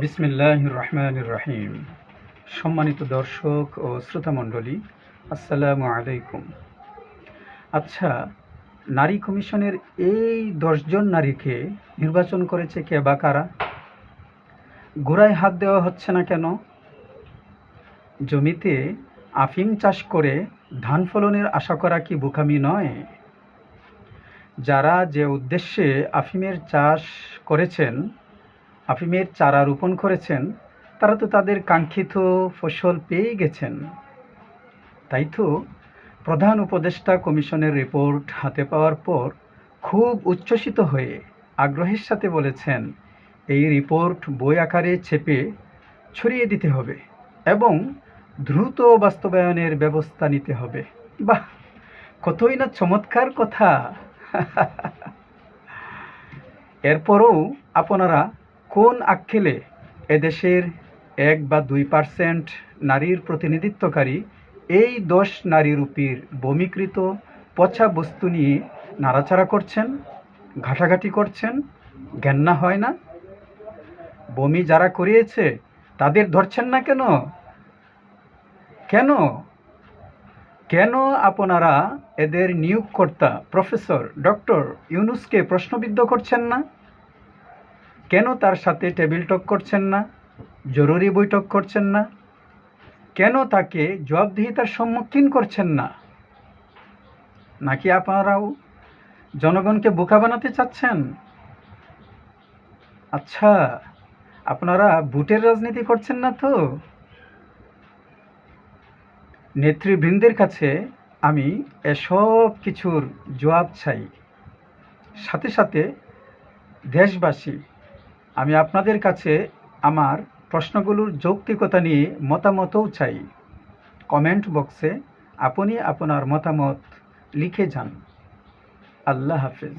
বিসমিল্লাহ রহমান রহিম সম্মানিত দর্শক ও শ্রোতামণ্ডলী, আসসালামু আলাইকুম। আচ্ছা নারী কমিশনের এই দশজন নারীকে নির্বাচন করেছে কে বা কারা? গোড়ায় হাত দেওয়া হচ্ছে না কেন? জমিতে আফিম চাষ করে ধান ফলনের আশা করা কি বোকামি নয়? যারা যে উদ্দেশ্যে আফিমের চাষ করেছেন আফিমের চারা রোপণ করেছেন, তারা তো তাদের কাঙ্ক্ষিত ফসল পেয়ে গেছেন। তাই তো প্রধান উপদেষ্টা কমিশনের রিপোর্ট হাতে পাওয়ার পর খুব উচ্ছ্বসিত হয়ে আগ্রহের সাথে বলেছেন, এই রিপোর্ট বই আকারে ছেপে ছড়িয়ে দিতে হবে এবং দ্রুত বাস্তবায়নের ব্যবস্থা নিতে হবে। বাহ, কতই না চমৎকার কথা। এরপরও আপনারা কোন আক্ষেলে এদেশের এক বা দুই পার্সেন্ট নারীর প্রতিনিধিত্বকারী এই দশ নারীরূপীর বমিকৃত পচা বস্তু নিয়ে নাড়াচাড়া করছেন, ঘাটাঘাটি করছেন, জ্ঞান না হয় না? বমি যারা করিয়েছে, তাদের ধরছেন না কেন? কেন? কেন আপনারা এদের নিয়োগকর্তা প্রফেসর ডক্টর ইউনুসকে প্রশ্নবিদ্ধ করছেন না? কেন তার সাথে টেবিল টক করছেন না? জরুরি বৈঠক করছেন না? কেন তাকে জবাবদিহিতার সম্মুখীন করছেন না? নাকি আপনারাও জনগণকে বোকা বানাতে চাচ্ছেন? আচ্ছা আপনারা বুটের রাজনীতি করছেন না তো? নেতৃবৃন্দের কাছে আমি এসব কিছুর জবাব চাই। সাথে সাথে দেশবাসী আমি আপনাদের কাছে আমার প্রশ্নগুলোর যৌক্তিকতা নিয়ে মতামতও চাই। কমেন্ট বক্সে আপনি আপনার মতামত লিখে যান। আল্লাহ হাফিজ।